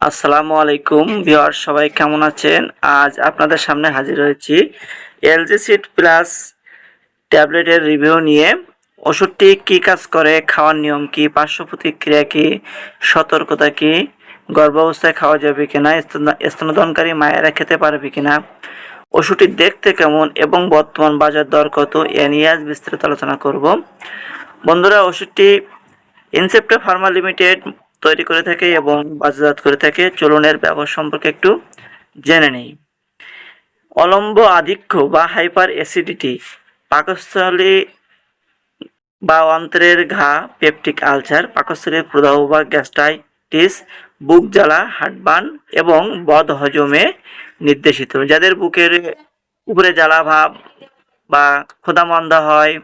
আসসালামু আলাইকুম ভিউয়ার সবাই কেমন আছেন? আজ আপনাদের সামনে হাজির হয়েছি এলজি সিট প্লাস ট্যাবলেটের রিভিউ নিয়ে। ওষুধটি কি কাজ করে, খাওয়ার নিয়ম কি, পার্শ্ব প্রতিক্রিয়া কি, সতর্কতা কি, গর্ভাবস্থায় খাওয়া যাবে কিনা, স্তন- স্তনদানকারী মায়েরা খেতে পারবে কিনা, ওষুধটি দেখতে কেমন এবং বর্তমান বাজার দর কত, এ নিয়ে আজ বিস্তারিত আলোচনা করব। বন্ধুরা, ওষুধটি ইনসেপ্টা ফার্মা লিমিটেড তৈরি করে থাকে এবং বাজারজাত করে থাকে। চলনের ব্যবহার সম্পর্কে একটু জেনে নেই। অলম্ব আধিক্য বা হাইপার অ্যাসিডিটি, পাকস্থলী বা অন্ত্রের ঘা, পেপটিক আলসার পাকস্থলীর প্রদাহ বা গ্যাস্ট্রাইটিস, বুক জ্বালা হাটবান এবং বদ হজমে নির্দেশিত। যাদের বুকের উপরে জ্বালা ভাব বা ক্ষুধামন্দা হয়,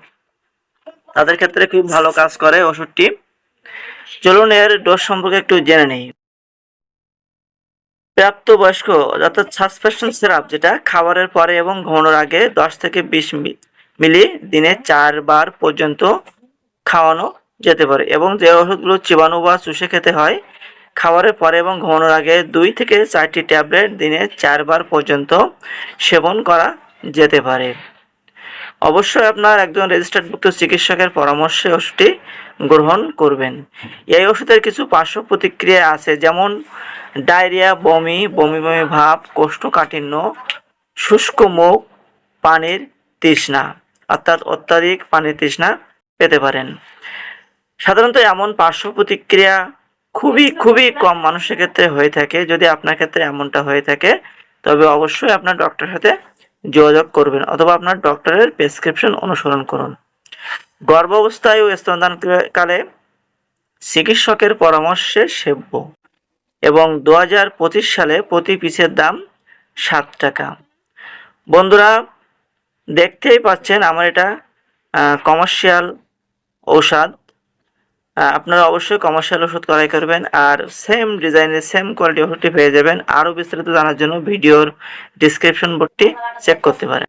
তাদের ক্ষেত্রে খুব ভালো কাজ করে ওষুধটি। চলুন এর ডোজ সম্পর্কে একটু জেনে নেই। প্রাপ্তবয়স্ক অর্থাৎ সাসপেনশন সিরাপ যেটা খাবারের পরে এবং ঘুমানোর আগে দশ থেকে বিশ মিলি দিনে চারবার পর্যন্ত খাওয়ানো যেতে পারে এবং যে ওষুধগুলো চিবানো বা চুষে খেতে হয়, খাবারের পরে এবং ঘুমানোর আগে দুই থেকে চারটি ট্যাবলেট দিনে চারবার পর্যন্ত সেবন করা যেতে পারে। অবশ্যই আপনার একজন রেজিস্টার্ডভুক্ত চিকিৎসকের পরামর্শে ওষুধটি গ্রহণ করবেন। এই ওষুধের কিছু পার্শ্ব প্রতিক্রিয়া আছে, যেমন ডায়রিয়া, বমি বমি বমি ভাব, কোষ্ঠকাঠিন্য, শুষ্ক মুখ, পানির তৃষ্ণা, অর্থাৎ অত্যাধিক পানির তৃষ্ণা পেতে পারেন। সাধারণত এমন পার্শ্ব প্রতিক্রিয়া খুবই খুবই কম মানুষের ক্ষেত্রে হয়ে থাকে। যদি আপনার ক্ষেত্রে এমনটা হয়ে থাকে, তবে অবশ্যই আপনার ডক্টরের সাথে যোগাযোগ করবেন অথবা আপনার ডক্টরের প্রেসক্রিপশন অনুসরণ করুন। গর্ভাবস্থায় ও স্তনদানকালে চিকিৎসকের পরামর্শে সেব্য এবং দু হাজার পঁচিশ সালে প্রতি পিসের দাম সাত টাকা। বন্ধুরা, দেখতেই পাচ্ছেন আমার এটা কমার্শিয়াল ঔষধ। আপনারা অবশ্যই কমার্শিয়াল ওষুধ ক্রয় করবেন আর সেম ডিজাইনের সেম কোয়ালিটি ওষুধটি পেয়ে যাবেন। আরও বিস্তারিত জানার জন্য ভিডিওর ডিসক্রিপশন বোর্ডটি চেক করতে পারেন।